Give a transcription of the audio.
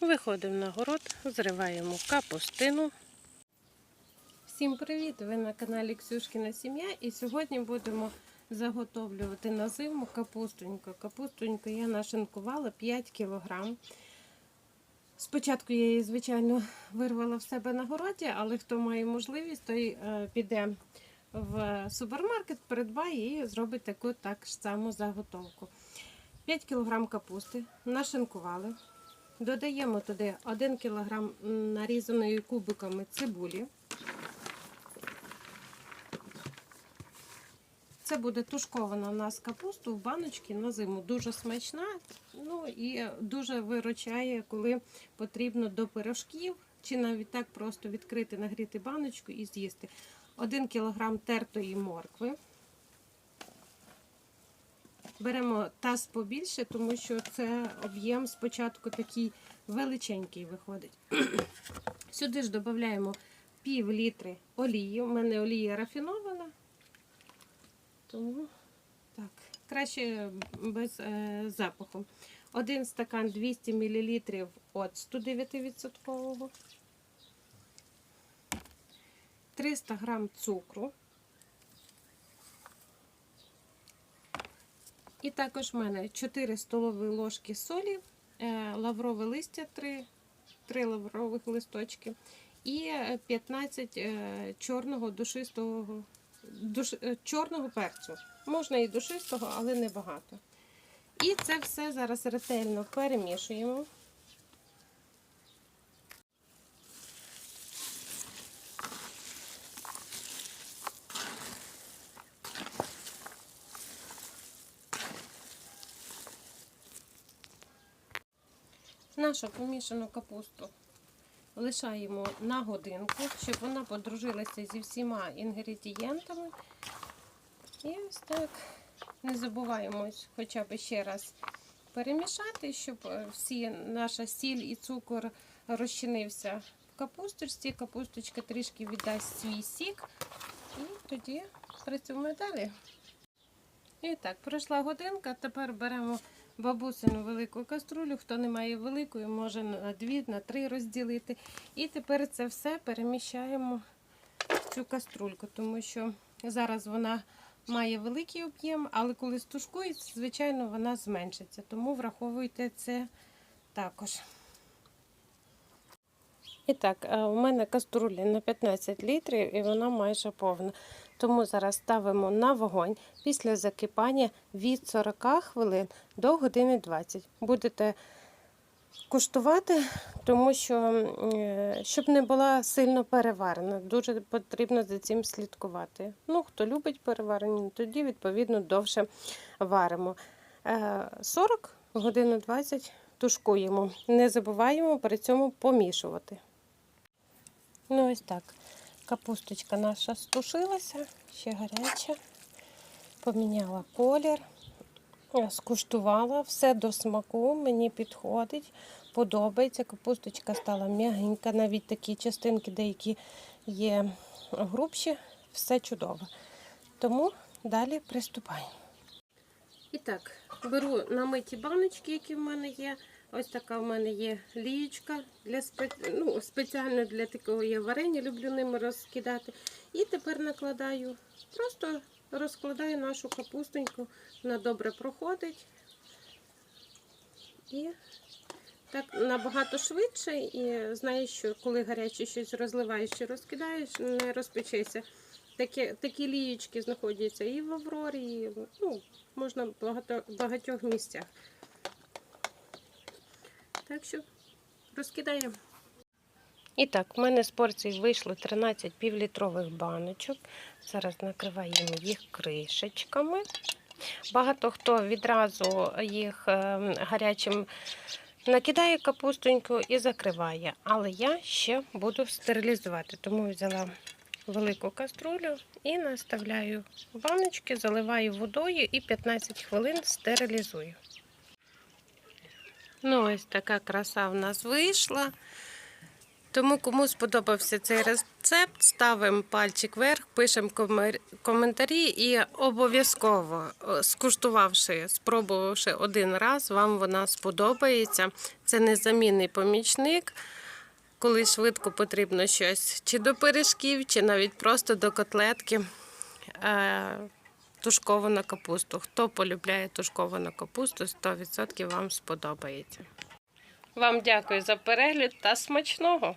Виходимо на город, зриваємо капустину. Всім привіт! Ви на каналі Ксюшкіна Сім'я і сьогодні будемо заготовлювати на зиму капустоньку. Капустоньку я нашинкувала 5 кг. Спочатку я її, звичайно, вирвала в себе на городі, але хто має можливість, той е, піде в супермаркет, придбає і зробить таку так само заготовку. 5 кг капусти нашинкували. Додаємо туди 1 кг нарізаної кубиками цибулі. Це буде тушкована у нас капуста в баночці на зиму. Дуже смачна, ну і дуже виручає, коли потрібно до пирожків, чи навіть так просто відкрити, нагріти баночку і з'їсти. 1 кг тертої моркви. Беремо таз побільше, тому що це об'єм спочатку такий величенький виходить. Сюди ж додаємо пів літри олії. У мене олія рафінована. Тому так, краще без е, запаху. Один стакан 200 мл оцту 9%. 300 г цукру. І також в мене 4 столові ложки солі, е, лаврове листя 3, 3 лаврових листочки і е, 15 е, чорного душистого душ, е, чорного перцю. Можна і душистого, але небагато. І це все зараз ретельно перемішуємо. Нашу помішану капусту лишаємо на годинку, щоб вона подружилася зі всіма інгредієнтами. І ось так не забуваємо хоча б ще раз перемішати, щоб е, всі наша сіль і цукор розчинився в капусточці. Капусточка трішки віддасть свій сік. І тоді працюємо далі. І так, пройшла годинка. Тепер беремо бабусину велику каструлю. Хто не має великої, може на дві, на три розділити. І тепер це все переміщаємо в цю каструльку, тому що зараз вона має великий об'єм, але коли стушкується, звичайно, вона зменшиться. Тому враховуйте це також. І так, е, у мене каструля на 15 літрів і вона майже повна. Тому зараз ставимо на вогонь після закипання від 40 хвилин до години 20. Будете куштувати, тому що е, щоб не була сильно переварена, дуже потрібно за цим слідкувати. Ну, хто любить переварені, тоді відповідно довше варимо. Е, 40 годину 20 тушкуємо. Не забуваємо при цьому помішувати. Ну, ось так. Капусточка наша стушилася, ще гаряча. Поміняла колір, скуштувала, все до смаку, мені підходить, подобається. Капусточка стала м'ягенька, навіть такі частинки, деякі є грубші, все чудово. Тому далі приступаємо. І так, беру намиті баночки, які в мене є. Ось така в мене є лієчка для спе... ну, спеціально для такого я варення, люблю ними розкидати. І тепер накладаю, просто розкладаю нашу капустоньку, вона добре проходить. І так набагато швидше. І знаєш, що коли гаряче щось розливаєш чи розкидаєш, не розпечеться. Такі, такі лієчки знаходяться і в Аврорі, і ну, можна в багато, багатьох місцях. Так що розкидаємо. І так, в мене з порцій вийшло 13 півлітрових баночок. Зараз накриваємо їх кришечками. Багато хто відразу їх е, гарячим накидає капустоньку і закриває. Але я ще буду стерилізувати, тому взяла велику каструлю і наставляю баночки, заливаю водою і 15 хвилин стерилізую. Ну, ось така краса в нас вийшла. Тому, кому сподобався цей рецепт, ставимо пальчик вверх, пишемо коментарі і обов'язково, е, скуштувавши, спробувавши один раз, вам вона сподобається. Це незамінний помічник, коли швидко потрібно щось чи до пиріжків, чи навіть просто до котлетки. Тушковану капусту. Хто полюбляє тушковану капусту, 100% вам сподобається. Вам дякую за перегляд та смачного!